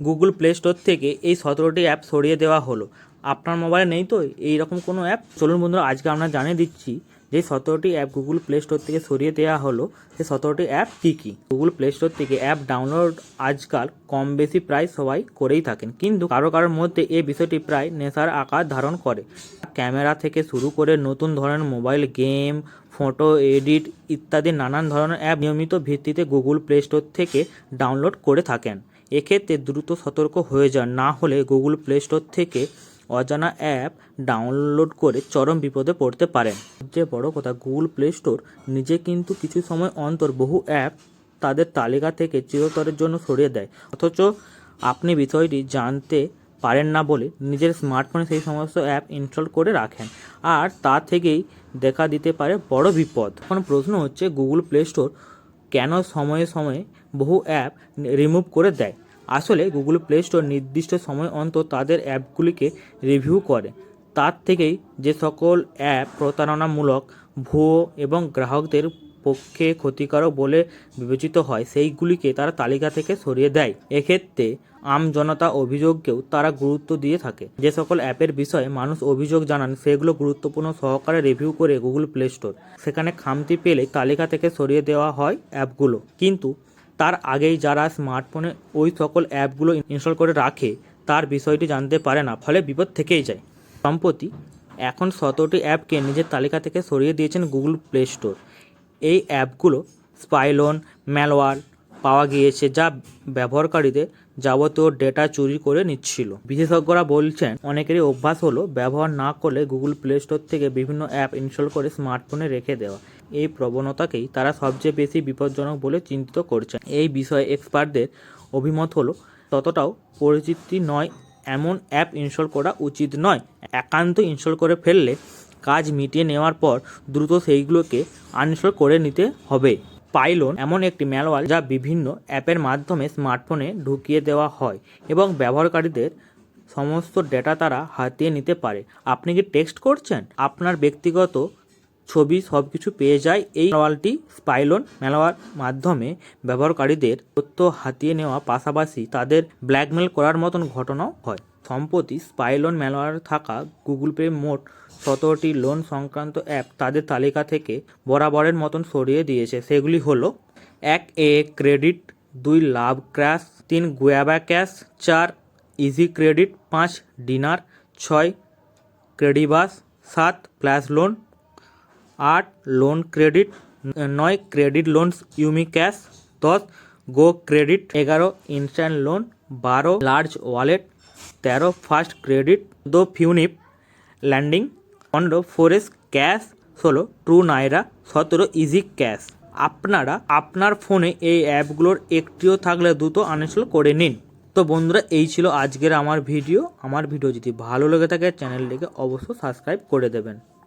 Google play store থেকে এই সতেরোটি অ্যাপ সরিয়ে দেওয়া হলো। আপনার মোবাইলে নেই তো? এই রকম কোনো অ্যাপ চলুন বন্ধুরা, আজকে আমরা জানিয়ে দিচ্ছি যে সতেরোটি অ্যাপ গুগল প্লে স্টোর থেকে সরিয়ে দেওয়া হলো। সেই সতেরোটি অ্যাপ কী কী? গুগল প্লে স্টোর থেকে অ্যাপ ডাউনলোড আজকাল কম বেশি প্রায় সবাই করেই থাকেন। কিন্তু কারও কারোর মধ্যে এই বিষয়টি প্রায় নেশার আকার ধারণ করে। ক্যামেরা থেকে শুরু করে নতুন ধরনের মোবাইল গেম ফটো এডিট ইত্যাদি নানান ধরনের অ্যাপ নিয়মিত ভিত্তিতে গুগল প্লে স্টোর থেকে ডাউনলোড করে থাকেন। এক্ষেত্রে দ্রুত সতর্ক হয়ে যান। না হলে গুগল প্লে স্টোর থেকে অজানা অ্যাপ ডাউনলোড করে চরম বিপদে পড়তে পারেন। সবচেয়ে বড় কথা গুগল প্লে স্টোর নিজে কিন্তু কিছু সময় অন্তর বহু অ্যাপ তাদের তালিকা থেকে চিরতরের জন্য সরিয়ে দেয়। অথচ আপনি বিষয়টি জানতে পারেন না বলে নিজের স্মার্টফোনে সেই সমস্ত অ্যাপ ইনস্টল করে রাখেন। আর তা থেকেই দেখা দিতে পারে বড় বিপদ। এখন প্রশ্ন হচ্ছে গুগল প্লে স্টোর কেন সময়ে সময়ে বহু অ্যাপ রিমুভ করে দেয়? আসলে গুগল প্লে স্টোর নির্দিষ্ট সময় অন্তর তাদের অ্যাপগুলিকে রিভিউ করে। তার থেকেই যে সকল অ্যাপ প্রতারণামূলক, ভুয়ো এবং গ্রাহকদের পক্ষে ক্ষতিকারক বলে বিবেচিত হয়। সেইগুলিকে তারা তালিকা থেকে সরিয়ে দেয়। এক্ষেত্রে আম জনতা অভিযোগকেও তারা গুরুত্ব দিয়ে থাকে। যে সকল অ্যাপের বিষয়ে মানুষ অভিযোগ জানান, সেগুলো গুরুত্বপূর্ণ সহকারে রিভিউ করে গুগল প্লে স্টোর সেখানে খামতি পেলে তালিকা থেকে সরিয়ে দেওয়া হয় অ্যাপগুলো। কিন্তু তার আগেই যারা স্মার্টফোনে ওই সকল অ্যাপগুলো ইনস্টল করে রাখে, তার বিষয়টি জানতে পারে না, ফলে বিপদ থেকেই যায়। সম্প্রতি এখন সতেরোটি অ্যাপকে নিজের তালিকা থেকে সরিয়ে দিয়েছেন গুগল প্লে স্টোর। এই অ্যাপগুলো স্পাইলোন, ম্যালওয়ার পাওয়া গিয়েছে যা ব্যবহারকারীদের যাবতীয় ডেটা চুরি করে নিচ্ছিল। বিশেষজ্ঞরা বলছেন, অনেকেরই অভ্যাস হলো ব্যবহার না করলে গুগল প্লে স্টোর থেকে বিভিন্ন অ্যাপ ইনস্টল করে স্মার্টফোনে রেখে দেওয়া। এই প্রবণতাকেই তারা সবচেয়ে বেশি বিপজ্জনক বলে চিন্তিত করছেন। এই বিষয়ে এক্সপার্টদের অভিমত হলো, ততটাও পরিচিতি নয়, এমন অ্যাপ ইনস্টল করা উচিত নয়। একান্ত ইনস্টল করে ফেললে কাজ মিটিয়ে নেওয়ার পর দ্রুত সেইগুলোকে আনইনস্টল করে নিতে হবে। পাইলন এমন একটি ম্যালওয়ার যা বিভিন্ন অ্যাপের মাধ্যমে স্মার্টফোনে ঢুকিয়ে দেওয়া হয় এবং ব্যবহারকারীদের সমস্ত ডেটা তারা হাতিয়ে নিতে পারে। আপনি কি টেক্সট করছেন? আপনার ব্যক্তিগত ছবি সব কিছু পেয়ে যায়। এই ম্যালওয়ারটি স্পাইলন ম্যালওয়ার মাধ্যমে ব্যবহারকারীদের তথ্য হাতিয়ে নেওয়া পাশাপাশি তাদের ব্ল্যাকমেল করার মতন ঘটনাও হয়। সম্প্রতি স্পাইলন ম্যালওয়ার থাকা গুগল পে মোট সতেরোটি লোন সংক্রান্ত অ্যাপ তাদের তালিকা থেকে বরাবরের মতন সরিয়ে দিয়েছে। সেগুলি হলো, এক, এ, ক্রেডিট, দুই, লাভ ক্র্যাশ, তিন, গুয়াবা ক্যাশ, চার, ইজি ক্রেডিট, পাঁচ, ডিনার, ছয়, ক্রেডিবাস, সাত ফ্ল্যাশ লোন আট লোন ক্রেডিট নয় ক্রেডিট লোনস ইউমি ক্যাশ দশ গো ক্রেডিট এগারো ইনস্ট্যান্ট লোন বারো লার্জ ওয়ালেট তেরো ফার্স্ট ক্রেডিট দো ফিউনিপ ল্যান্ডিং পনেরো ফোরেস ক্যাশ ষোলো ট্রু নাইরা সতেরো ইজি ক্যাশ আপনারা আপনার ফোনে এই অ্যাপগুলোর একটিও থাকলে দ্রুত আনইনস্টল করে নিন। তো বন্ধুরা, এই ছিল আজকের আমার ভিডিও। আমার ভিডিও যদি ভালো লেগে থাকে, চ্যানেলটিকে অবশ্যই সাবস্ক্রাইব করে দেবেন।